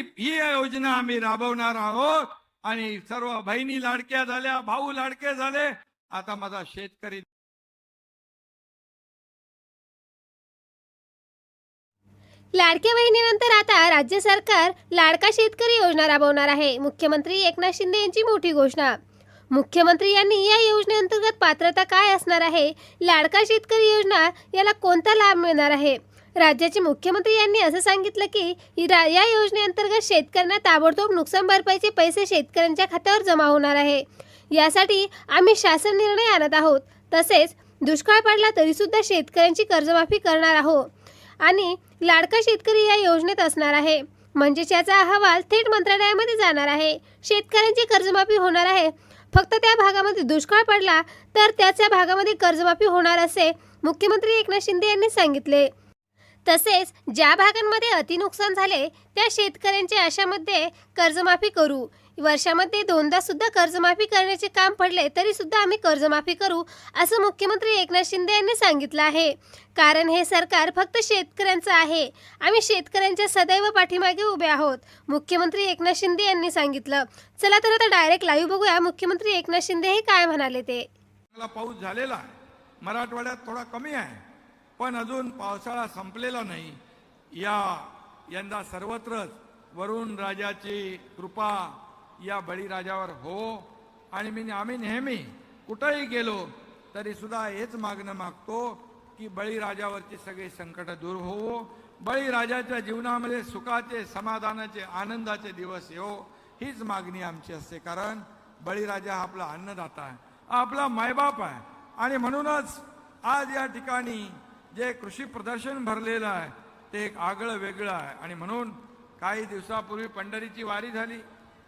ही योजना आम्ही राबवणार आहोत. आणि सर्व बहिणी लाडक्या झाल्या भाऊ लाडके झाले. आता माझा शेतकरी लाडक्या बहिणीनंतर आता राज्य सरकार लाडका शेतकरी योजना राबवणार आहे. मुख्यमंत्री एकनाथ शिंदे यांची मोठी घोषणा. मुख्यमंत्री यांनी या योजनेअंतर्गत पात्रता काय असणार आहे? लाडका शेतकरी योजना याला कोणता लाभ मिळणार आहे? राज्याचे मुख्यमंत्री यांनी असं सांगितलं की रा- या योजनेअंतर्गत शेतकऱ्यांना ताबडतोब नुकसान भरपाईचे पैसे शेतकऱ्यांच्या खात्यावर जमा होणार आहे. यासाठी आम्ही शासन निर्णय आणत आहोत. तसेच दुष्काळ पडला तरीसुद्धा शेतकऱ्यांची कर्जमाफी करणार आहोत. आणि लाडका शेतकरी या योजनेत असणार आहे. म्हणजेच याचा अहवाल थेट मंत्रालयामध्ये जाणार आहे. शेतकऱ्यांची कर्जमाफी होणार आहे. फक्त त्या भागामध्ये दुष्काळ पडला तर त्याच्या भागामध्ये कर्जमाफी होणार असे मुख्यमंत्री एकनाथ शिंदे यांनी सांगितले. तसेच ज्या भागांमध्ये अतिनुकसान झाले त्या शेतकऱ्यांच्या आशामध्ये कर्जमाफी करू. वर्षामध्ये दोनदा सुद्धा कर्जमाफी करण्याचे काम पडले तरी सुद्धा आम्ही कर्जमाफी करू असं मुख्यमंत्री एकनाथ शिंदे यांनी सांगितलं आहे. कारण हे सरकार फक्त शेतकऱ्यांचं आहे. आम्ही शेतकऱ्यांच्या सदैव पाठीमागे उभे आहोत मुख्यमंत्री एकनाथ शिंदे यांनी सांगितलं. चला तर आता डायरेक्ट लाईव्ह बघूया मुख्यमंत्री एकनाथ शिंदे हे काय म्हणाले ते? पाऊस झालेला मराठवाड्यात थोडा कमी आहे. पण अजून पावसाळा संपलेला नाही. या यंदा सर्वत्रच वरुण राजाची कृपा या बळीराजावर हो. आणि मी आम्ही नेहमी कुठंही गेलो तरी सुद्धा हेच मागणं मागतो की बळीराजावरची सगळी संकट दूर होवो. बळीराजाच्या जीवनामध्ये सुखाचे समाधानाचे आनंदाचे दिवस येवो. हीच मागणी आमची असते कारण बळीराजा हा आपला अन्नदाता आहे. आपला मायबाप आहे. आणि म्हणूनच आज या ठिकाणी जे कृषी प्रदर्शन भरलेलं आहे ते एक आगळं वेगळं आहे. आणि म्हणून काही दिवसापूर्वी पंढरीची वारी झाली.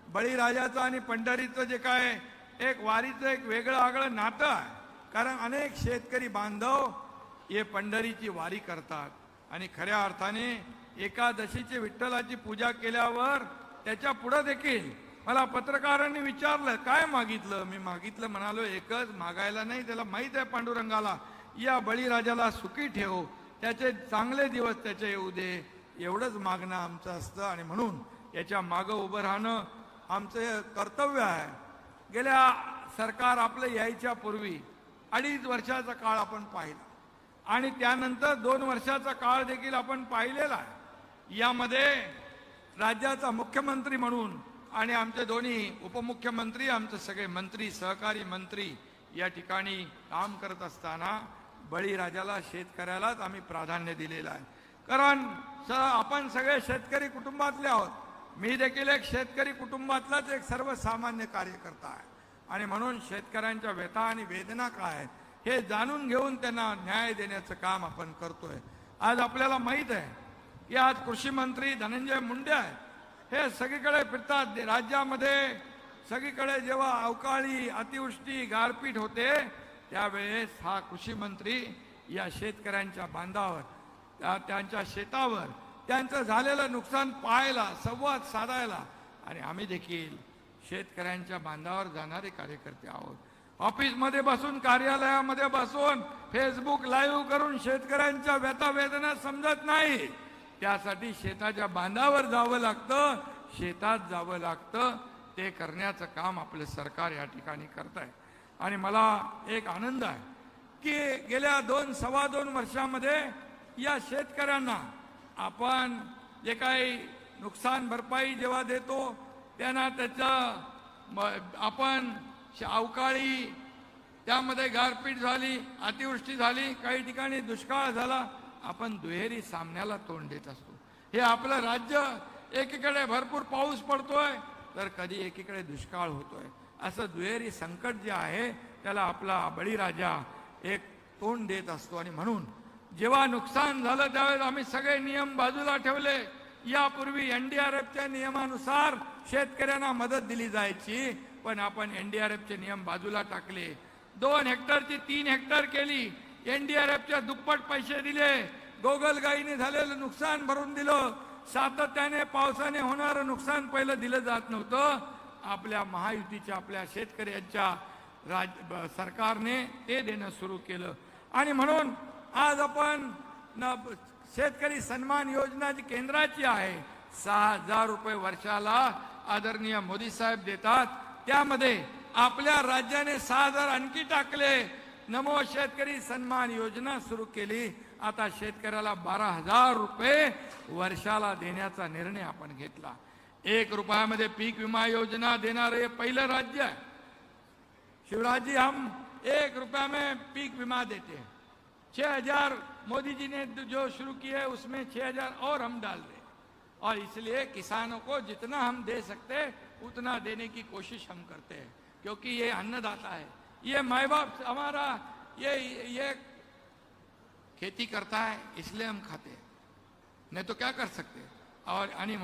बळीराजाचं आणि पंढरीचं जे काय एक वारीचं एक वेगळं आगळं नातं आहे. कारण अनेक शेतकरी बांधव हे पंढरीची वारी करतात. आणि खऱ्या अर्थाने एकादशीची विठ्ठलाची पूजा केल्यावर त्याच्या पुढं देखील मला पत्रकारांनी विचारलं काय मागितलं? मी मागितलं म्हणालो एकच मागायला नाही त्याला माहीत आहे पांडुरंगाला. या बळीराजाला सुखी ठेव. त्याचे चांगले दिवस त्याचे येऊ दे. एवढंच मागणं आमचं असतं आणि म्हणून याच्या मागं उभं राहणं आमचं कर्तव्य आहे. गेल्या सरकार आपलं यायच्या पूर्वी अडीच वर्षाचा काळ आपण पाहिला. आणि त्यानंतर दोन वर्षाचा काळ देखील आपण पाहिलेला आहे. यामध्ये राज्याचा मुख्यमंत्री म्हणून आणि आमचे दोन्ही उपमुख्यमंत्री आमचे सगळे मंत्री सहकारी मंत्री या ठिकाणी काम करत असताना बळीराजाला शेतकऱ्यालाच आम्ही प्राधान्य दिलेलं आहे. कारण स आपण सगळे शेतकरी कुटुंबातले आहोत. मी देखील एक शेतकरी कुटुंबातलाच एक सर्वसामान्य कार्यकर्ता आहे. आणि म्हणून शेतकऱ्यांच्या व्यथा आणि वेदना काय आहेत हे जाणून घेऊन त्यांना न्याय देण्याचं काम आपण करतोय. आज आपल्याला माहीत आहे की आज कृषी मंत्री धनंजय मुंडे आहेत. हे सगळीकडे फिरतात. राज्यामध्ये सगळीकडे जेव्हा अवकाळी अतिवृष्टी गारपीट होते त्यावेळेस हा कृषी मंत्री या शेतकऱ्यांच्या बांधावर त्या त्यांच्या शेतावर त्यांचं झालेलं नुकसान पाहायला संवाद साधायला आणि आम्ही देखील शेतकऱ्यांच्या बांधावर जाणारे कार्यकर्ते आहोत. ऑफिसमध्ये बसून कार्यालयामध्ये बसून फेसबुक लाईव्ह करून शेतकऱ्यांच्या व्यथा वेदना समजत नाही. त्यासाठी शेताच्या बांधावर जावं लागतं शेतात जावं लागतं. ते करण्याचं काम आपलं सरकार या ठिकाणी करत आहे आणि मला एक आनंद आहे की गेल्या दोन सव्वा दोन वर्षामध्ये या शेतकऱ्यांना आपण जे काही नुकसान भरपाई जेव्हा देतो त्यांना त्याचं आपण अवकाळी त्यामध्ये गारपीट झाली अतिवृष्टी झाली काही ठिकाणी दुष्काळ झाला आपण दुहेरी सामन्याला तोंड देत असतो. हे आपलं राज्य एकीकडे भरपूर पाऊस पडतोय तर कधी एकीकडे दुष्काळ होतोय. असं दुहेरी संकट जे आहे त्याला आपला बळीराजा एक तोंड देत असतो. आणि म्हणून जेव्हा नुकसान झालं त्यावेळेस आम्ही सगळे नियम बाजूला ठेवले. यापूर्वी एनडीआरएफच्या नियमानुसार शेतकऱ्यांना मदत दिली जायची पण आपण एनडीआरएफचे नियम बाजूला टाकले. दोन हेक्टरची तीन हेक्टर केली. एनडीआरएफच्या दुप्पट पैसे दिले. गोगलगाईने झालेलं नुकसान भरून दिलं. सातत्याने पावसाने होणारं नुकसान पहिलं दिलं जात नव्हतं. आपल्या महायुतीच्या आपल्या शेतकऱ्यांच्या राज सरकारने ते देणं सुरू केलं. आणि म्हणून आज आपण न शेतकरी सन्मान योजना जी केंद्राची आहे सहा हजार रुपये वर्षाला आदरणीय मोदी साहेब देतात. त्यामध्ये आपल्या राज्याने सहा हजार आणखी टाकले. नमो शेतकरी सन्मान योजना सुरू केली. आता शेतकऱ्याला बारा हजार रुपये वर्षाला देण्याचा निर्णय आपण घेतला. एक रुपया रुपयामध्ये पीक विमा योजना देणारे पहिलं राज्य आहे शिवराज जी, हम एक रुपया में पीक बीमा देते हैं। छह हज़ार मोदी जी ने जो शुरू किया है, उसमें छह हज़ार और हम डाल रहे और इसलिए किसानों को जितना हम दे सकते हैं, उतना देने की कोशिश हम करते हैं, क्योंकि ये अन्नदाता है। ये माए बाप, हमारा ये ये खेती करता है, इसलिए हम खाते हैं। नहीं तो क्या कर सकते? और आणि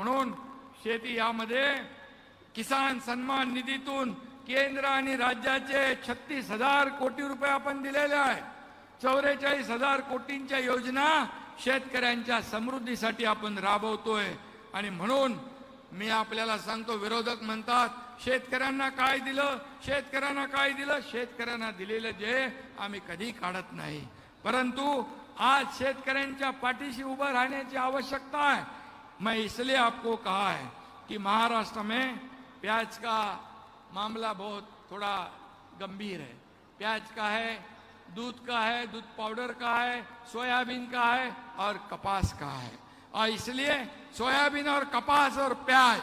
शेती यामध्ये किसान सन्मान निधीतून केंद्र आणि राज्याचे छत्तीस हजार कोटी रुपये आपण दिलेले आहे. चौवेचाळीस हजार कोटींच्या योजना शेतकऱ्यांच्या समृद्धीसाठी आपण राबवतोय. आणि म्हणून मी आपल्याला सांगतो विरोधक म्हणतात शेतकऱ्यांना काय दिलं? शेतकऱ्यांना काय दिलं? शेतकऱ्यांना दिलेलं जे आम्ही कधी काढत नाही. परंतु आज शेतकऱ्यांच्या पाठीशी उभं राहण्याची आवश्यकता आहे. मैं इसलिए आपको कहा है कि महाराष्ट्र में प्याज का मामला बहुत थोड़ा गंभीर है। प्याज का है, दूध का है, दूध पाउडर का है, सोयाबीन का है और कपास का है। और इसलिए सोयाबीन और कपास और प्याज,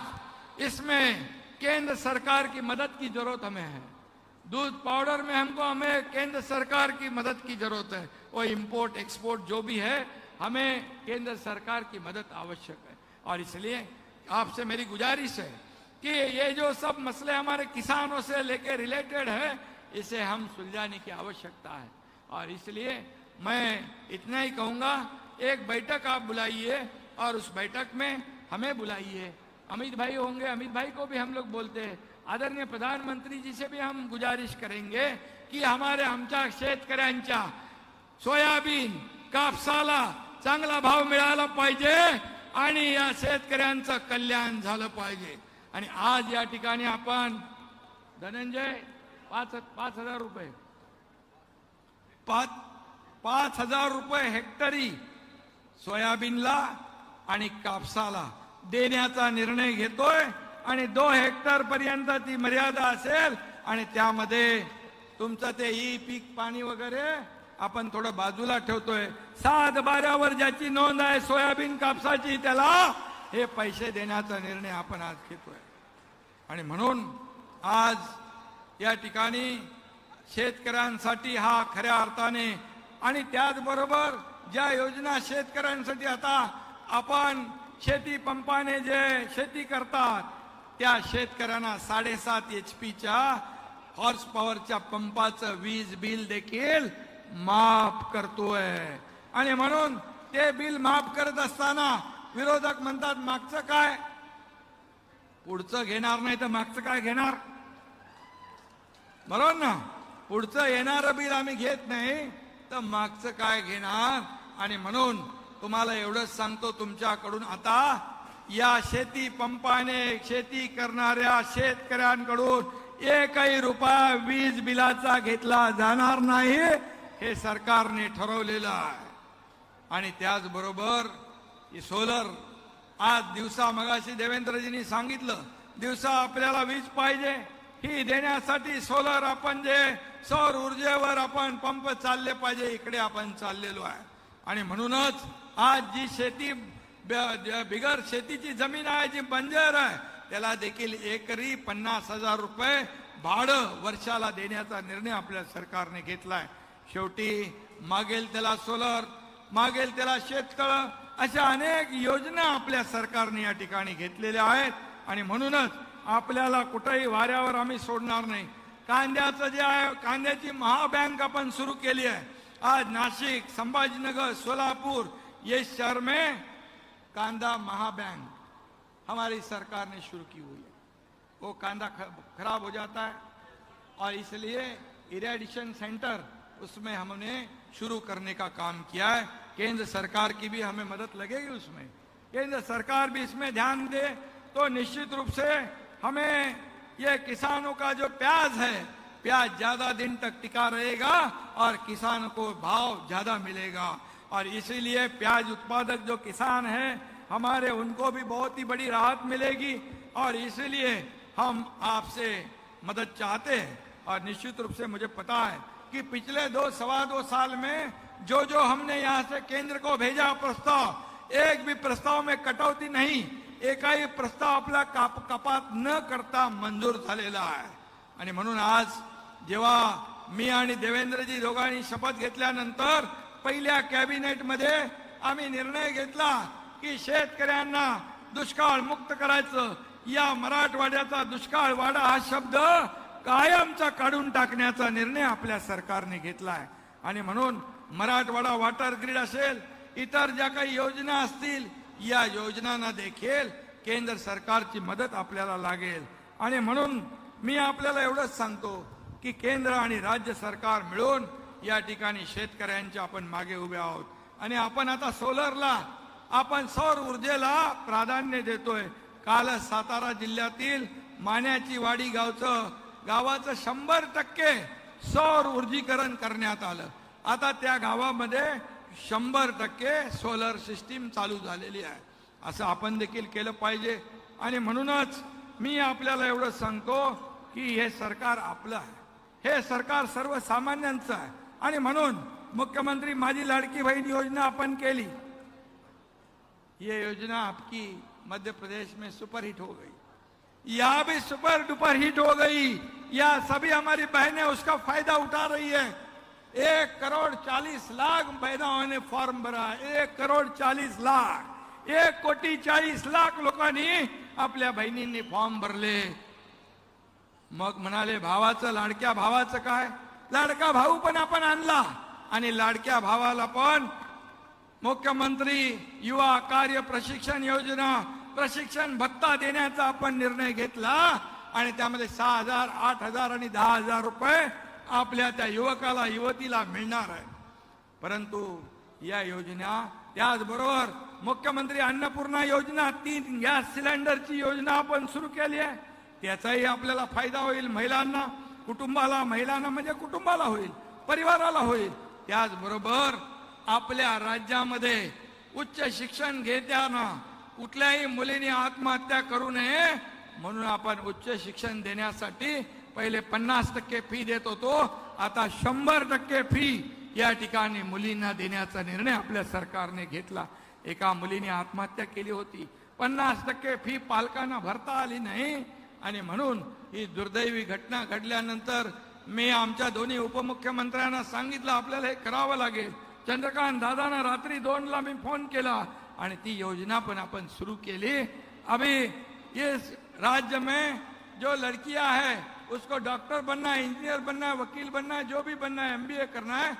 इसमें केंद्र सरकार की मदद की ज़रूरत हमें है। दूध पाउडर में हमको, हमें केंद्र सरकार की मदद की ज़रूरत है। वो इंपोर्ट एक्सपोर्ट जो भी है, हमें केंद्र सरकार की मदद आवश्यक है। और इसलिए आपसे मेरी गुजारिश है कि ये जो सब मसले हमारे किसानों से लेके रिलेटेड है, इसे हम सुलझाने की आवश्यकता है। और इसलिए मैं इतना ही कहूँगा, एक बैठक आप बुलाइए और उस बैठक में हमें बुलाइए। अमित भाई होंगे, अमित भाई को भी हम लोग बोलते हैं। आदरणीय प्रधानमंत्री जी से भी हम गुजारिश करेंगे की हमारे आमच्या शेतकऱ्यांच्या सोयाबीन, कापसाला, चांगला भाव मिळाला पाहिजे। आणि या शेतकऱ्यांचं कल्याण झालं पाहिजे. आणि आज या ठिकाणी आपण धनंजय पाच पाच हजार रुपये. पाच पाच हजार रुपये हेक्टरी सोयाबीनला आणि कापसाला देण्याचा निर्णय घेतोय आणि दोन हेक्टर पर्यंत ती मर्यादा असेल आणि त्यामध्ये तुमचं ते ई पीक पाणी वगैरे आपण थोडं बाजूला ठेवतोय. सात बाऱ्यावर ज्याची नोंद आहे सोयाबीन कापसाची त्याला हे पैसे देण्याचा निर्णय आपण आज घेतोय. आणि म्हणून आज या ठिकाणी शेतकऱ्यांसाठी हा खऱ्या अर्थाने आणि त्याचबरोबर ज्या योजना शेतकऱ्यांसाठी आता आपण शेती पंपाने जे शेती करतात त्या शेतकऱ्यांना साडेसात एच पीच्या हॉर्स पॉवरच्या पंपाचं वीज बिल देखील माफ करतोय. आणि म्हणून ते बिल माफ करत असताना विरोधक म्हणतात मागचं काय? पुढचं घेणार नाही तर मागचं काय घेणार? बरोबर ना पुढचं येणारं बिल आम्ही घेत नाही तर मागचं काय घेणार? आणि म्हणून तुम्हाला एवढंच सांगतो तुमच्याकडून आता या शेती पंपाने शेती करणाऱ्या शेतकऱ्यांकडून एकही रुपया वीज बिलाचा घेतला जाणार नाही. हे सरकारने ठरवलेलं आहे. आणि त्याचबरोबर ही सोलर आज दिवसा मगाशी देवेंद्रजींनी सांगितलं दिवसा आपल्याला वीज पाहिजे ही देण्यासाठी सोलर आपण जे सौर ऊर्जेवर आपण पंप चालले पाहिजे इकडे आपण चाललेलो आहे. आणि म्हणूनच आज जी शेती बिगर शेतीची जमीन आहे जी बंजर आहे त्याला देखील एकरी पन्नास हजार रुपये भाडं वर्षाला देण्याचा निर्णय आपल्या सरकारने घेतला आहे शेवटी मागेल त्याला सोलर मागेल त्याला शेततळ अशा अनेक योजना आपल्या सरकारने या ठिकाणी घेतलेल्या आहेत. आणि म्हणूनच आपल्याला कुठेही वाऱ्यावर आम्ही सोडणार नाही. कांद्याचं जे आहे कांद्याची महाबँक आपण सुरू केली आहे. आज नाशिक संभाजीनगर सोलापुर ये शहर में कांदा महाबैंक हमारी सरकार ने शुरू की हुई है. वो कांदा ख- खराब हो जाता है और इसलिए इरेडिशन सेंटर उसमें हमने शुरू करने का काम किया है। केंद्र सरकार की भी हमें मदद लगेगी उसमें। केंद्र सरकार भी इसमें ध्यान दे तो निश्चित रूप से हमें ये किसानों का जो प्याज है, प्याज ज़्यादा दिन तक टिका रहेगा और किसान को भाव ज़्यादा मिलेगा। और इसीलिए प्याज उत्पादक जो किसान है, हमारे उनको भी बहुत ही बड़ी राहत मिलेगी और इसलिए हम आपसे मदद चाहते हैं। और निश्चित रूप से मुझे पता है कि पिछले दो सवा दो साल में जो जो हमने यहाँ से केंद्र को भेजा प्रस्ताव एक भी प्रस्ताव में कटौती नहीं एकाही प्रस्ताव आपला काप कपात न करता मंजूर झालेला आहे. आणि म्हणून आज जेव्हा मी आणि देवेंद्रजी दोघांनी शपथ घेतल्यानंतर पहिल्या कॅबिनेटमध्ये आम्ही निर्णय घेतला की शेतकऱ्यांना दुष्काळ मुक्त करायचं. या मराठवाड्याचा दुष्काळ वाडा हा शब्द कायमचा काढून टाकण्याचा निर्णय आपल्या सरकारने घेतला आहे आणि म्हणून मराठवाडा वॉटर ग्रीड असेल इतर ज्या काही योजना असतील या योजनांना देखील केंद्र सरकारची मदत आपल्याला लागेल. आणि म्हणून मी आपल्याला एवढंच सांगतो की केंद्र आणि राज्य सरकार मिळून या ठिकाणी शेतकऱ्यांच्या आपण मागे उभे आहोत. आणि आपण आता सोलरला आपण सौर ऊर्जेला प्राधान्य देतोय. काल सातारा जिल्ह्यातील मान्याची वाडी गावचं गावाचं शंभर टक्के सौर ऊर्जीकरण करण्यात आलं. आता त्या गावामध्ये शंभर टक्के सोलर सिस्टीम चालू झालेली आहे. असं आपण देखील केलं पाहिजे. आणि म्हणूनच मी आपल्याला एवढं सांगतो की हे सरकार आपलं आहे. हे सरकार सर्वसामान्यांचं आहे. आणि म्हणून मुख्यमंत्री माझी लाडकी बहीण योजना आपण केली. ये योजना आपकी मध्य प्रदेश में सुपर हिट हो गई. यहाँ भी सुपर डुपर हिट हो गई. या सभी हमारी बहनें उसका फायदा उठा रही है। एक करोड़ चालीस लाख बहनों ने फॉर्म भरा। एक करोड़ चालीस लाख एक कोटी चाळीस लाख लोकांनी आपल्या बहिणींनी फॉर्म भरले मग म्हणाले भावाचं लाडक्या भावाचं काय? लाडका भाऊ पण आपण आणला आणि लाडक्या भावाला पण. मुख्यमंत्री युवा कार्य प्रशिक्षण योजना प्रशिक्षण भत्ता देण्याचा आपण निर्णय घेतला. आणि त्यामध्ये सहा हजार आठ हजार आणि दहा हजार रुपये आपल्या त्या युवकाला युवतीला मिळणार आहे. परंतु या योजना त्याचबरोबर मुख्यमंत्री अन्नपूर्णा योजना तीन गॅस सिलेंडरची योजना आपण सुरू केली आहे. त्याचाही आपल्याला फायदा होईल महिलांना कुटुंबाला महिलांना म्हणजे कुटुंबाला होईल परिवाराला होईल. त्याचबरोबर आपल्या राज्यामध्ये उच्च शिक्षण घेताना कुठल्याही मुलीने आत्महत्या करू नये म्हणून आपण उच्च शिक्षण देण्यासाठी पहिले पन्नास टक्के फी देत होतो. आता शंभर टक्के फी या ठिकाणी मुलींना देण्याचा निर्णय आपल्या सरकारने घेतला. एका मुलीने आत्महत्या केली होती. पन्नास टक्के फी पालकांना भरता आली नाही. आणि म्हणून ही दुर्दैवी घटना घडल्यानंतर मी आमच्या दोन्ही उपमुख्यमंत्र्यांना सांगितलं आपल्याला हे करावं लागेल. चंद्रकांत दादांना रात्री दोनला मी फोन केला आणि ती योजना पण आपण सुरू केली. अभि ये राज्य में जो लड़कियां है उसको डॉक्टर बनना है इंजीनियर बनना है वकील बनना है जो भी बनना है एमबीए करना है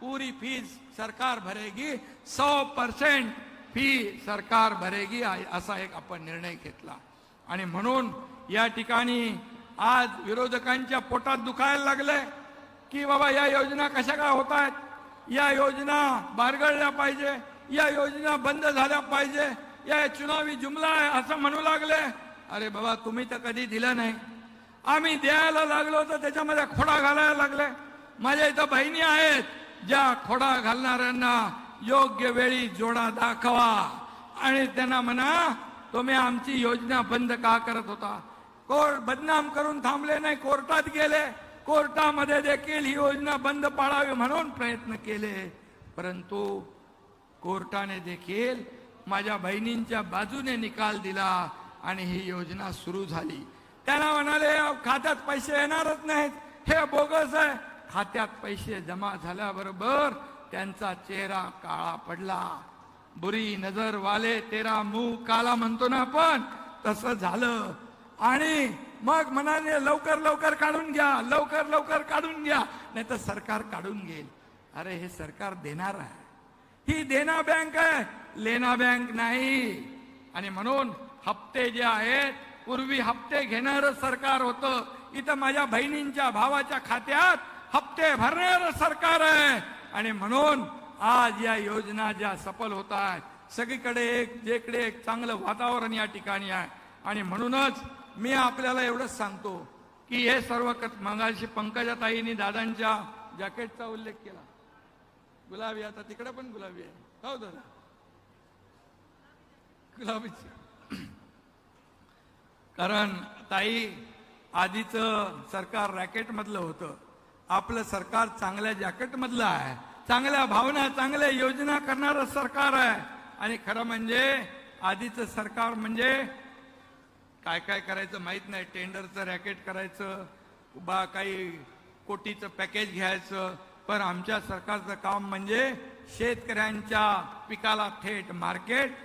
पूरी फीस सरकार भरेगी सौ परसेंट फी सरकार भरेगी असा एक आपण निर्णय घेतला. आणि म्हणून या ठिकाणी आज विरोधकांच्या पोटात दुखायला लागलंय की बाबा या योजना कशा काय होत आहेत या योजना बारगळल्या पाहिजे या योजना बंद झाल्या पाहिजे या चुनावी जुमला आहे असं म्हणू लागले. अरे बाबा तुम्ही तर कधी दिलं नाही. आम्ही द्यायला लागलो तर त्याच्यामध्ये खोडा घालायला लागले. माझ्या इथं बहिणी आहेत. ज्या खोडा घालणाऱ्यांना योग्य वेळी जोडा दाखवा. आणि त्यांना म्हणा तुम्ही आमची योजना बंद का करत होता? कोर्ट बदनाम करून थांबले नाही कोर्टात गेले. कोर्टामध्ये देखील ही योजना बंद पाळावी म्हणून प्रयत्न केले. परंतु कोर्टाने देखील माझ्या बहिणींच्या बाजूने निकाल दिला आणि ही योजना सुरू झाली. त्यांना म्हणाले खात्यात पैसे येणारच नाहीत. हे बोगस आहे. खात्यात पैसे जमा झाल्याबरोबर त्यांचा चेहरा काळा पडला. बुरी नजर वाले तेरा मुंह काला म्हणतो ना आपण तसं झालं. आणि मग म्हणाले लवकर लवकर काढून घ्या लवकर लवकर काढून घ्या. नाही तर सरकार काढून घेईल. अरे हे सरकार देणार आहे. ही देना बँक आहे. लेना बँक नाही. आणि म्हणून हप्ते जे आहेत पूर्वी हप्ते घेणार सरकार होतं. इथं माझ्या बहिणींच्या भावाच्या खात्यात हप्ते भरणार सरकार आहे. आणि म्हणून आज या योजना ज्या सफल होत आहेत सगळीकडे एक जेकडे एक चांगलं वातावरण या ठिकाणी आहे. आणि म्हणूनच मी आपल्याला एवढंच सांगतो की हे सर्व कथ- मगाशी पंकजाताईंनी दादांच्या जॅकेटचा उल्लेख केला. गुलाबी आता तिकडे पण गुलाबी आहे. हो दादा. गुलाबीची कारण ताई आधीचं सरकार रॅकेटमधलं होतं. आपलं सरकार चांगल्या जॅकेटमधलं आहे. चांगल्या भावना चांगल्या योजना करणारं सरकार आहे. आणि खरं म्हणजे आधीचं सरकार म्हणजे काय काय करायचं माहीत नाही. टेंडरचं रॅकेट करायचं बा काही कोटीचं पॅकेज घ्यायचं. पण आमच्या सरकारचं काम म्हणजे शेतकऱ्यांच्या पिकाला थेट मार्केट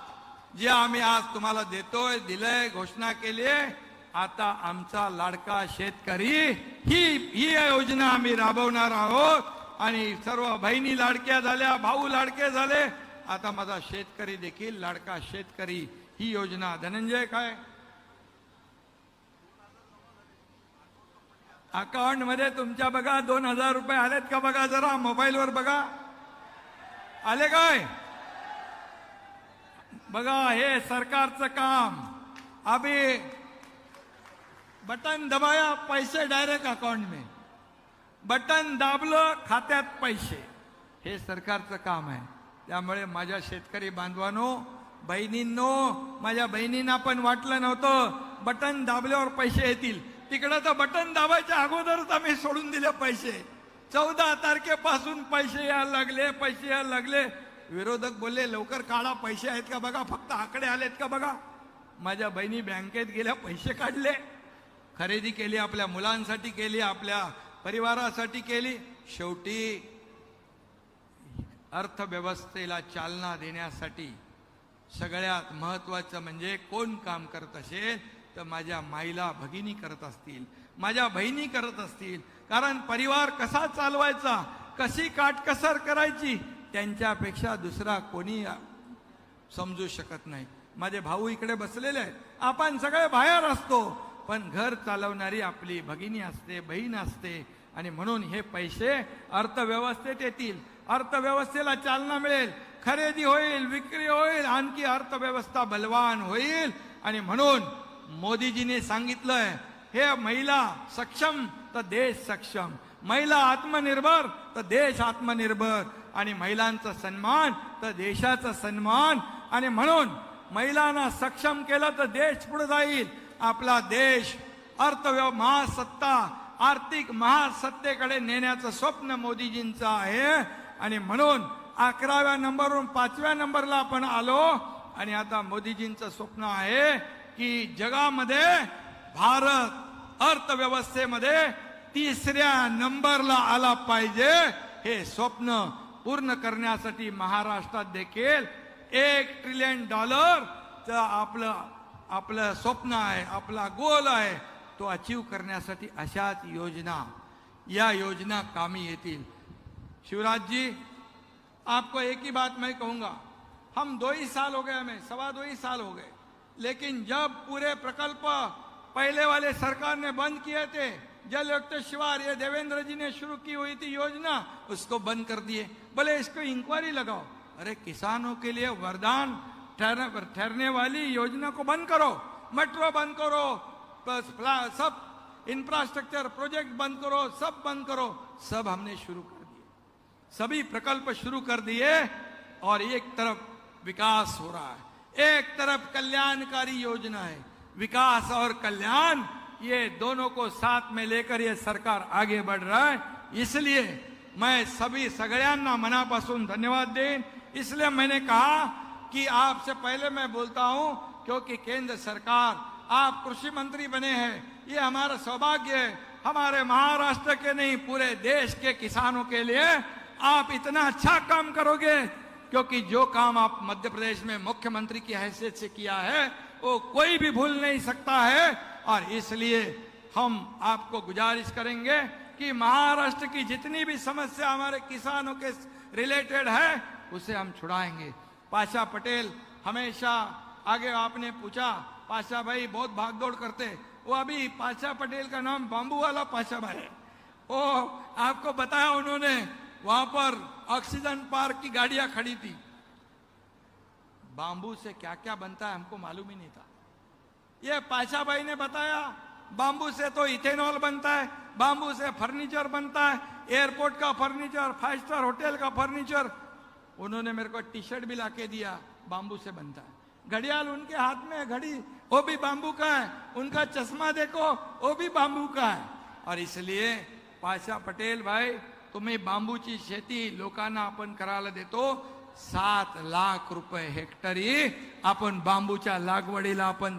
जे आम्ही आज तुम्हाला देतोय दिलंय घोषणा केली आहे आता आमचा लाडका शेतकरी ही ही योजना आम्ही राबवणार आहोत. आणि सर्व बहिणी लाडक्या झाल्या भाऊ लाडके झाले आता माझा शेतकरी देखील लाडका शेतकरी ही योजना धनंजय काय? अकाउंटमध्ये तुमच्या बघा दोन हजार रुपये आलेत का बघा जरा मोबाईलवर बघा. आले काय? बघा हे सरकारचं काम. अभी बटन दबाया पैसे डायरेक्ट अकाउंट में. बटन दाबलं खात्यात पैसे. हे सरकारचं काम आहे. त्यामुळे माझ्या शेतकरी बांधवानो बहिणींनो माझ्या बहिणींना पण वाटलं नव्हतं बटन दाबल्यावर पैसे येतील. तिकडं तर बटन दाबायच्या अगोदरच आम्ही सोडून दिले पैसे. चौदा तारखेपासून पैसे यायला लागले पैसे यायला लागले. विरोधक बोलले लवकर काढा पैसे आहेत का बघा फक्त आकडे आलेत का बघा. माझ्या बहिणी बँकेत गेल्या पैसे काढले. खरेदी केली आपल्या मुलांसाठी केली आपल्या परिवारासाठी केली. शेवटी अर्थव्यवस्थेला चालना देण्यासाठी सगळ्यात महत्वाचं म्हणजे कोण काम करत असेल तर माझ्या माईला भगिनी करत असतील. माझ्या बहिणी करत असतील. कारण परिवार कसा चालवायचा कशी काटकसर करायची त्यांच्यापेक्षा दुसरा कोणी समजू शकत नाही. माझे भाऊ इकडे बसलेले आहेत. आपण सगळे बाहेर असतो. पण घर चालवणारी आपली भगिनी असते बहीण असते. आणि म्हणून हे पैसे अर्थव्यवस्थेत येतील. अर्थव्यवस्थेला चालना मिळेल. खरेदी होईल विक्री होईल आणखी अर्थव्यवस्था बलवान होईल. आणि म्हणून मोदीजीने सांगितलंय हे महिला सक्षम तर देश सक्षम. महिला आत्मनिर्भर तर देश आत्मनिर्भर. आणि महिलांचा सन्मान तर देशाचा सन्मान. आणि म्हणून महिलांना सक्षम केलं तर देश पुढे जाईल. आपला देश अर्थव्यव महासत्ता आर्थिक महासत्तेकडे नेण्याचं स्वप्न मोदीजींचं आहे. आणि म्हणून अकराव्या नंबरवरून पाचव्या नंबरला आपण आलो. आणि आता मोदीजींचं स्वप्न आहे की जगामध्ये भारत अर्थव्यवस्थेमध्ये तिसऱ्या नंबरला आला पाहिजे. हे स्वप्न पूर्ण करण्यासाठी महाराष्ट्रात देखील एक ट्रिलियन डॉलर आपलं आपलं स्वप्न आहे, आपला गोल आहे तो अचीव करण्यासाठी अशाच योजना, या योजना कामी येतील. शिवराज जी आपको एक ही बात मैं कहूँगा, हम दो ही साल हो गए हमें, सवा दो ही साल हो गए, लेकिन जब पूरे प्रकल्प पहले वाले सरकार ने बंद किए थे जल युक्त शिवार ये देवेंद्र जी ने शुरू की हुई थी योजना, उसको बंद कर दिए। बोले, इसको इंक्वायरी लगाओ। अरे, किसानों के लिए वरदान, ठहरने ठहरने वाली योजना को बंद करो। मेट्रो बंद करो सब इंफ्रास्ट्रक्चर प्रोजेक्ट बंद करो, सब बंद करो। सब हमने शुरू कर दिए। सभी प्रकल्प शुरू कर दिए और एक तरफ़ विकास हो रहा है। एक तरफ़ कल्याणकारी योजना है। विकास और कल्याण ये दोनों को साथ में लेकर ये सरकार आगे बढ़ रहा है। इसलिए मैं सभी सगळ्यांना मनापासून धन्यवाद दें इसलिए मैंने कहा कि आपसे पहले मैं बोलता हूँ, क्योंकि केंद्र सरकार, आप कृषि मंत्री बने हैं, ये हमारा सौभाग्य है। हमारे महाराष्ट्र के नहीं, पूरे देश के किसानों के लिए आप इतना अच्छा काम करोगे, क्योंकि जो काम आप मध्य प्रदेश में मुख्यमंत्री की हैसियत से किया है, वो कोई भी भूल नहीं सकता है। और इसलिए हम आपको गुजारिश करेंगे कि महाराष्ट्र की जितनी भी समस्या हमारे किसानों के रिलेटेड है, उसे हम छुड़ाएँगे। पाशा पटेल हमेशा आगे आपने पूछा, पाशा भाई बहुत भागदौड़ करते। वो अभी पाशा पटेल का नाम बाम्बू वाला पाशा भाई है। वो आपको बताया उन्होंने, वहाँ पर ऑक्सीजन पार्क की गाड़ियाँ खड़ी थी। बाम्बू से क्या क्या बनता है हमको मालूम ही नहीं था। ये पाशा भाई ने बताया बाम्बू से तो इथेनॉल बनता है बाम्बू से फर्नीचर बनता है, एयरपोर्ट का फर्नीचर, फाइव स्टार होटल का फर्नीचर। उन्होंने मेरे को टी शर्ट भी लाके दिया बाम्बू से बनता है। घड़ियाल उनके हाथ में घड़ी, वो भी बाम्बू का है। उनका चश्मा देखो, वो भी बाम्बू का है। और इसलिए, पाशा पटेल भाई, तुम्ही बांबूची शेती लोकांना आपण करायला देतो, सात लाख रुपये हेक्टरी आपण बांबूच्या लागवडीला आपण